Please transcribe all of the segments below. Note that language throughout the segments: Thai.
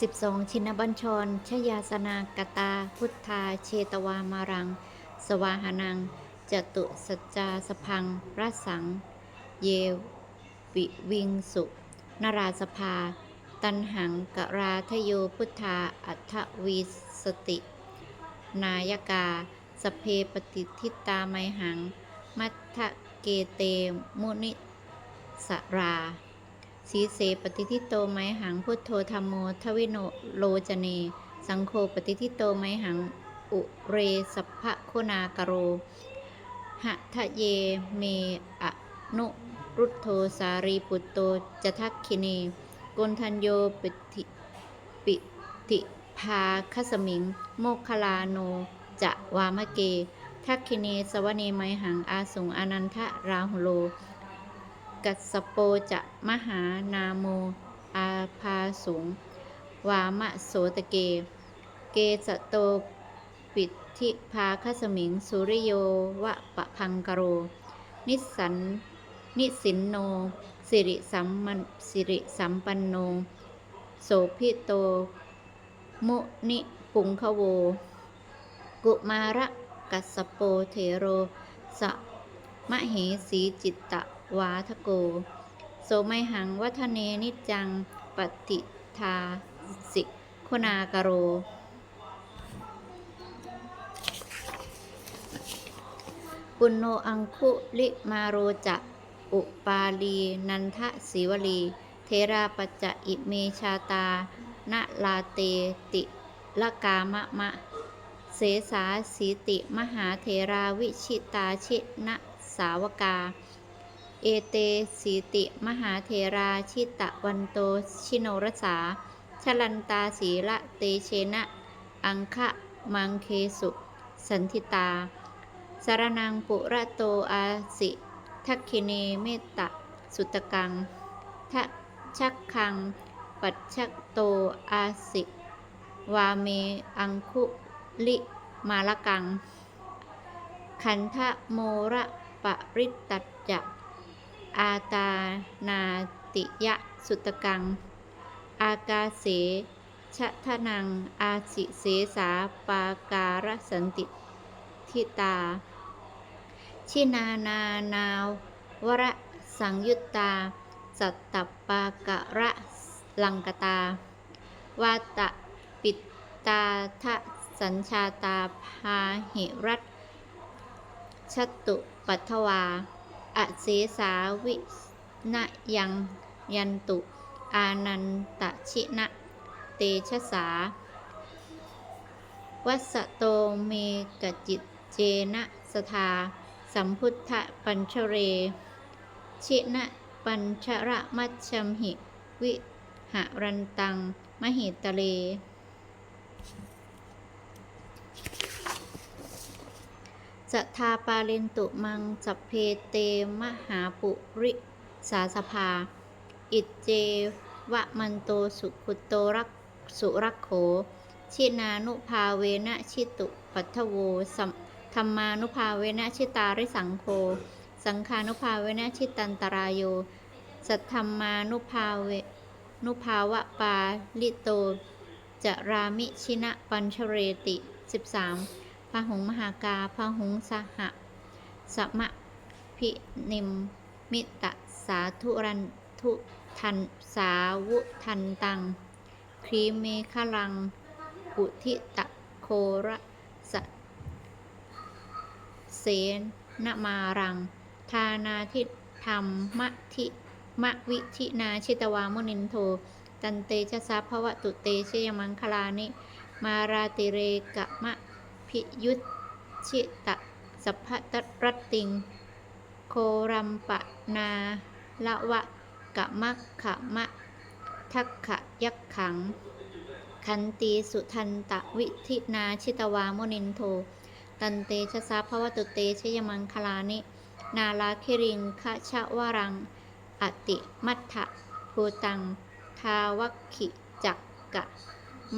12 ชินบัญชร ชยาสนากตา พุทธา เชตวามารัง สวาหานัง จตุสัจจาสพังรัสัง เยวิวิงสุ นราสภา ตันหังกราทโยพุทธา อัทวีสติ นายกา สเพปฏิทิตาไมหัง มัทธเกเตมุนิสรา สีเสปฏิทิโตไมหังพุทโธธรรมโมทวิโนโลจเน สังโฆปฏิทิโตไมหัง อุเรสัพพะโคนากโรหะทะเยเมอะนุรุตโธสารีปุตโตจะทักคิเนกนทัญโยปิติปิติภาคสมิง โมคลาโน จะวามะเก ทักคิเนสวเนไมหังอาสุงอนันทราหุโล กัสโปจะมหานาโมอาภาสุง วามะโสตเก เกสโตปิทิภาคสมิง สุริโยวะปะพังกโร นิสันนิสินโน สิริสัมมันสิริสัมปันโน โสพิโต มุนิปุงคโว กุมาระกัสสโปเทโร สะมะเหสีจิตตะ วาทโก โสไมหังวัฒเนนิจังปฏิทาสิคุณากโร ปุณโนอังคุลิมาโรจะอุปาลี นันทศิวลี เทราปจจะอิเมชาตานะลาเตติละกามะมะ เสสาสีติมหาเทราวิชิตาชินะสาวกา เอเตสีติมหาเทราชิตะวันโตชิโนรสา ชลันตาสีละเตเชนะ อังคะมังเคสุ สันทิตา สารนังปุระโตอาสิทักคิเนเมตตะสุตกังทะชักคัง ปัจฉโตอาสิ วาเมอังคุลิมาลกัง ขันธโมระปริตตัจจะ อาตานาติยะสุตกัง อากาเสชะทนัง อาสิเสสาปาการสันติทิตา ชินานานาววระสังยุตตา สัตตปากะระลังกตา วาตะปิตตาทะสัญชาตาพาหิรัตชตุปัทวา อเสสาวินะยังยันตุ อานันตชินะเตชะสา วัสโตเมกจิตเจนะสทา สัมพุทธปัญชเร ชินะปัญชระมัชชมหิ วิหารันตัง มหิตะเล สัทาปาเลนตุมังสัพเพเตมหาปุริสาสภา อิเจวะมันโตสุขุตโตรักสุรักโข ชินานุภาเวนะชิตุปัทโวสัมธรรมานุภาเวนะชิตาริสังโฆสังฆานุภาเวนะชิตันตรายโย สัทธรรมานุภาเวนุภาวะปาลิโต จะรามิชินะปัญชเรติ 13าหุงมหากาพาหุงสหะสมะพินิมมิตะสาธุรันทุทันสาวุทันตังครีเมฆลัง อุทิตะโคระสะเสนมารัง ทานาทิธรรมมะทิมะวิธินาชิตวามุนินโท ตันเตชะสัพพวตุเตชยมังคลานิ มาราติเรกะมะ พิยุตชิตะสัพพะตรัตติง โครัมปะนาละวะกะมะขะมะ ทักขะยักขัง คันตีสุทันตะวิธินาชิตวามุนินโท ตันเตชะสาภวตุเตชยมังคลานิ นาลาคิริงคะชะวรัง อติมัทะภูตัง ทาวัคขิจักกะ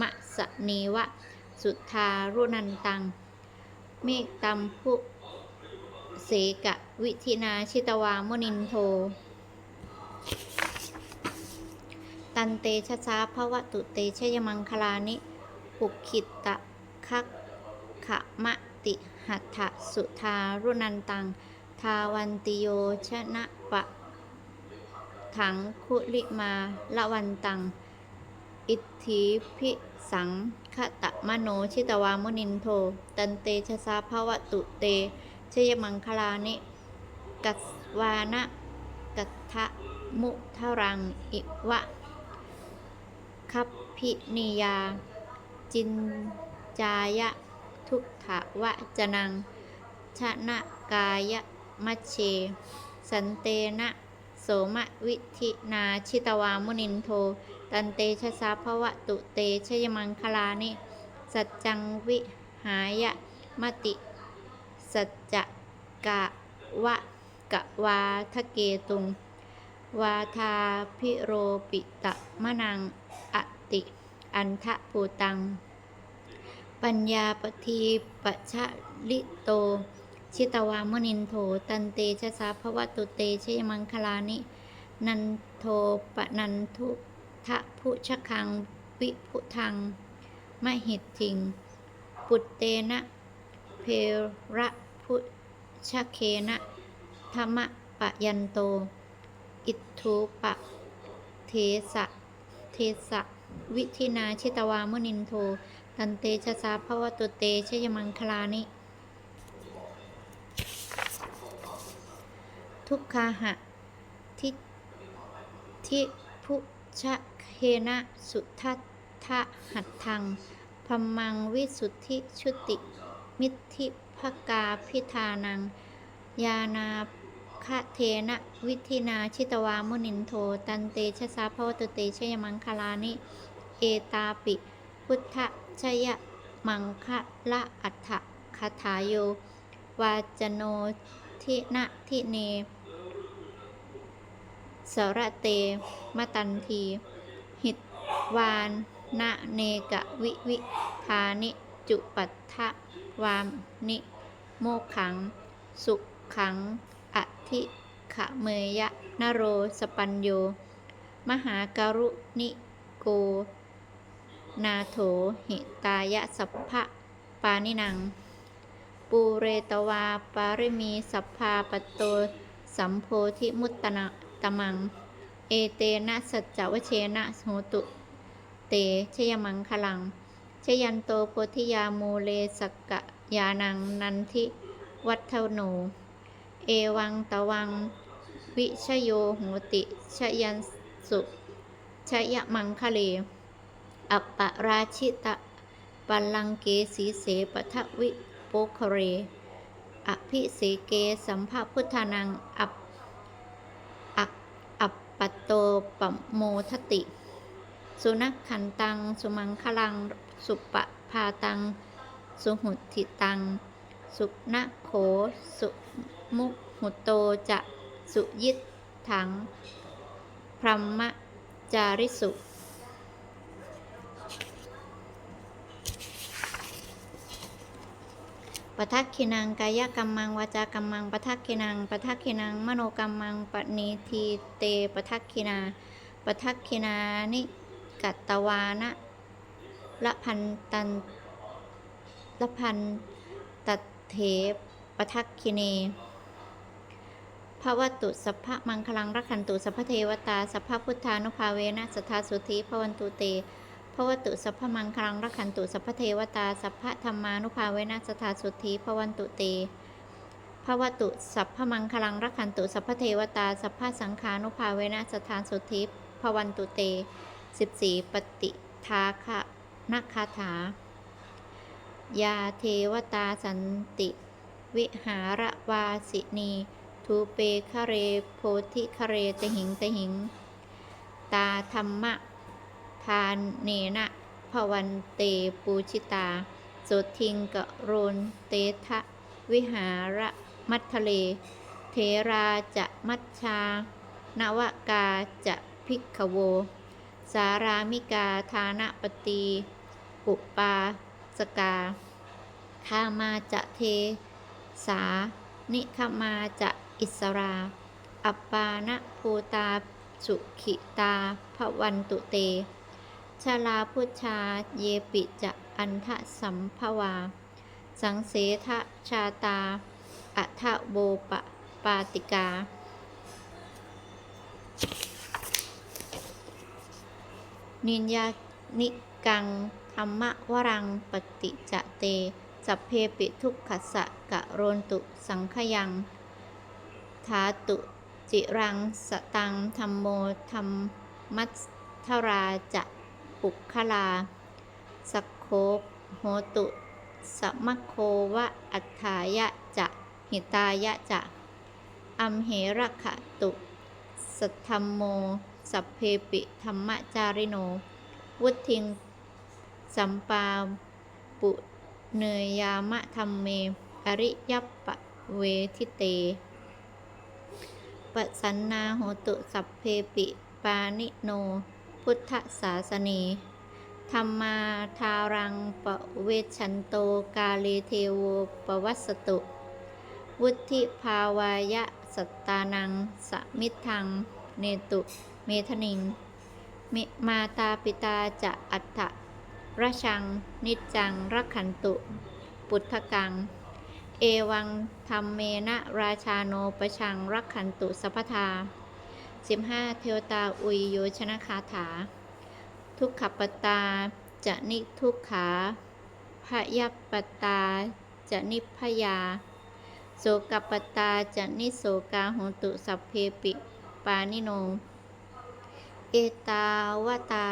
มะสนีวะ สุทารุนันตัง เมกตัมพุเสกะวิธินาชิตวามุนินโท ตันเตชะสาภวตุเตชยมังคลานิปุขิตตะคักขะมะติหัตถสุทารุนันตัง ทาวันติโยชนะปะ ถังคุลิมาละวันตัง อิทธิพิสัง คตะมโนชิตวามุนินโท ตันเตชะสาภวตุเตชยมังคลานิ กัสวานะกัตทะมุทรัง อิวะคัพพินิยา จินจายะ ทุกขวะจนัง ชนะกายะมัชเช สันเตนะ โสมะวิธินาชิตวามุนินโท ตันเตชะสาภวะตุเตชยมังคลานิ สัจจังวิหายะมติ สัจจะกะวะกะวาทะเกตุง วาทาพิโรปิตะมะนังอติ อันทะปูตัง ปัญญาปทีปะชะลิโต ชิตวามนินโถ ตันเตชะสาภวะตุเตชยมังคลานิ นันโทปนันทุ ทะพุชคัง วิพุทังมหิตทิง ปุตเตนะเพระพุชเคนะธรรมปะยันโต อิทธุปะ เทสะ เทสะ วิธินาชิตวามุนินโท ตันเตชะสาภวตุเตชยมังคลานิ ทุกขาหะทิทิพุชะ เคนะ สุทัตทะหัตถังพมังวิสุทธิชุติ มิทธิภกาพิธานัง ยานาคะเทนะ วิธินาชิตวามุนินโท ตันเตชะสาภวตเตชยมังคลานิ เอตาปิ พุทธชยมังคะละอัฏฐคาถาโย วาจโนทินะทิเนสระเตมตันที วานนะเนกะวิวิธานิจุปัฏฐวามนิ โมขัง สุขขังอธิขะเมยะนโรสปัญโย มหาการุณิโก นาโถหิตายะสัพพะปานินัง ปูเรตวาปาริมีสัพพาปโตสัมโพธิมุตตะตมัง เอเตนะสัจจวเชนะโหตุ เต ชยมังคลัง ชยันโตโพธิยามูเลสกกะยานังนันทิวัฒโน เอวังตะวัง วิชโยโหติ ชยันสุชยมังคะเล อัปปราชิตะปัลลังเกสีเสปทะวิโปคเร อภิเสเกสัมภพุทธานังอัปอักอัปปตโตปโมทติ สุนักขันตัง สุมังคลัง สุปะพาตัง สุหุติตัง สุนโข สุมุหุโตจะสุยิตถัง พรหมจาริสุ ปทักขินังกายกรรมังวาจากรรมังปทักขินังปทักขินังมโนกรรมังปณิทีเตปทักขินาปทักขินานิ กัตตวานะละพันตันละพันตัดเถปทักขิเนภวตุสัพพะมังคลังรักขันตุสัพพเทวตาสัพพพุทธานุภาเวนะสัทธาสุธีภวันตุเตภวตุสัพพมังคลังรักขันตุสัพพเทวตาสัพพธรรมานุภาเวนะสถาสุธิภวันตุเตภวตุสัพพมังคลังรักขันตุสัพพเทวตาสัพพสังขานุภาเวนะสถาสุธิภวันตุเต 14 ปฏิทาคะนักคาถา ยาเทวตาสันติ วิหารวาสินี ทูเปคเรโพธิคเรตหิงตหิง ตาธรรมะ ทานเนนะภวันเตปูชิตาโสทิงกะโรนเตทะ วิหารมัททะเล เทราจะมัชชานวกาจะพิกขโว สารามิกาทานปตีอุปาสกาคามาจะเท สา นิคมาจะอิสรา อัปปานะภูตา สุขิตาโพวันตุเต ชาลาพุชาเยปิจะอันทะสัมภวา สังเสทะชาตาอัทะโบปปาติกา นินยานิกังธรรมวรังปฏิจเตสัพเพปิทุกขสะกะโรนตุสังขยังทาตุจิรังสตังธรรมโมธรรมัทราจะปุคลาสักโคโหตุสมโควะอัฏฐายะจะหิตายะจะอัมเหระขะตุสัทธมโม สัพเพปิธรรมจาริโน วุทิงสัมปาปุเนยยามะธรรมเม อริยปะเวทิเตปสันนาโหตุสัพเพปิปานิโน พุทธศาสนีธรรมาทารังปะเวชันโตกาเลเทโวปวัสสตุ วุธิภาวายะสัตตานังสมิทังเนตุ เมทนิงมมาตาปิตาจะอัฏฐระชัง นิจจังรักขันตุ ปุถกัง เอวังธรรมเมนะราชาโนปชังรักขันตุสัพพทา 15 เทวตาอุยโยชนะคาถา ทุกขปตาจะนิทุกขาพยปตาจะนิพยา โสกปตาจะนิโสกาโหตุสัพเพปิปานิโน เอตาวตา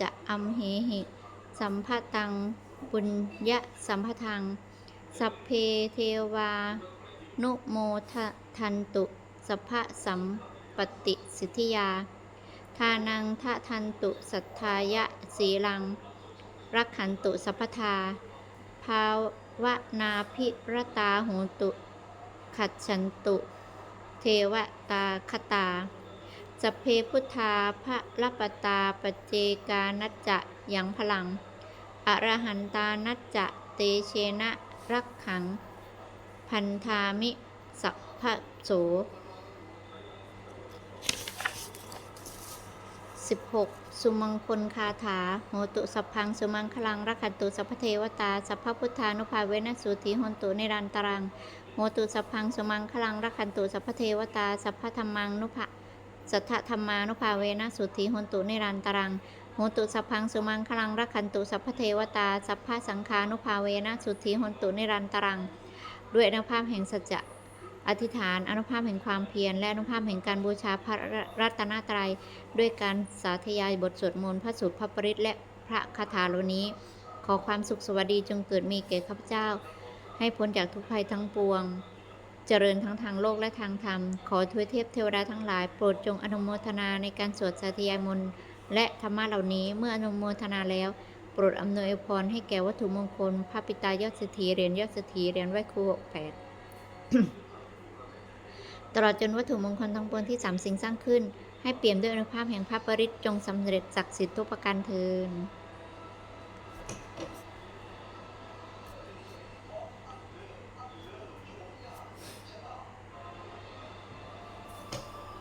จะอัมเหหิสัมภตังบุญยะสัมภทัง สัพเพเทวา นุโมทะทันตุ สัพพะสัมปติสิทธิยา ทานังทะทันตุสัทธายะสีลัง รักขันตุสัพพทา ภาวนาพิรตาโหตุ ขัดฉันตุ เทวตาคตา สัพเพพุทธาพระลปตาปเจกานัจจะยังพลัง อรหันตานัจจะเตเชนะรักขัง พันธามิสัพพะโส16สุมังคลคาถา โหตุสัพพัง สุมังคลัง รักขันตุสัพพเทวตา สัพพพุทธานุภาเวนะสุติหนตุในรันตรัง โหตุสัพพัง สุมังคลัง รักขันตุสัพพเทวตา สัพพธรรมังนุภา สัทธธรรมานุภาเวนะสุติหนตุในรันตรังโหตุสัพพังสุมังคลังรักขันตุสัพพเทวตาสัพพสังฆานุภาเวนะสุติหนตุในรันตรัง ด้วยอนุภาพแห่งสัจจะอธิษฐานอนุภาพแห่งความเพียรและอนุภาพแห่งการบูชาพระรัตนตรัย ด้วยการสาธยายบทสวดมนต์พระสูตรพระปริตและพระคาถาเหล่านี้ ขอความสุขสวัสดีจงเกิดมีแก่ข้าพเจ้า ให้พ้นจากทุกภัยทั้งปวง เจริญทั้งทางโลกและทางธรรม ขอทวยเทพเทวดาทั้งหลายโปรดจงอนุโมทนาในการสวดสาธยายมนต์และธรรมะเหล่านี้เมื่ออนุโมทนาแล้ว โปรดอำนวยอพรให้แก่วัตถุมงคลพระปิตายอดเศรษฐีเหรียญยอดเศรษฐีเหรียญไหวครูหกแปดตลอดจนวัตถุมงคลทั้งปวงที่สามสิ่งสร้างขึ้น ให้เปี่ยมด้วยอนุภาพแห่งพระปริตจงสำเร็จศักดิ์สิทธิ์ทุกประการเทิน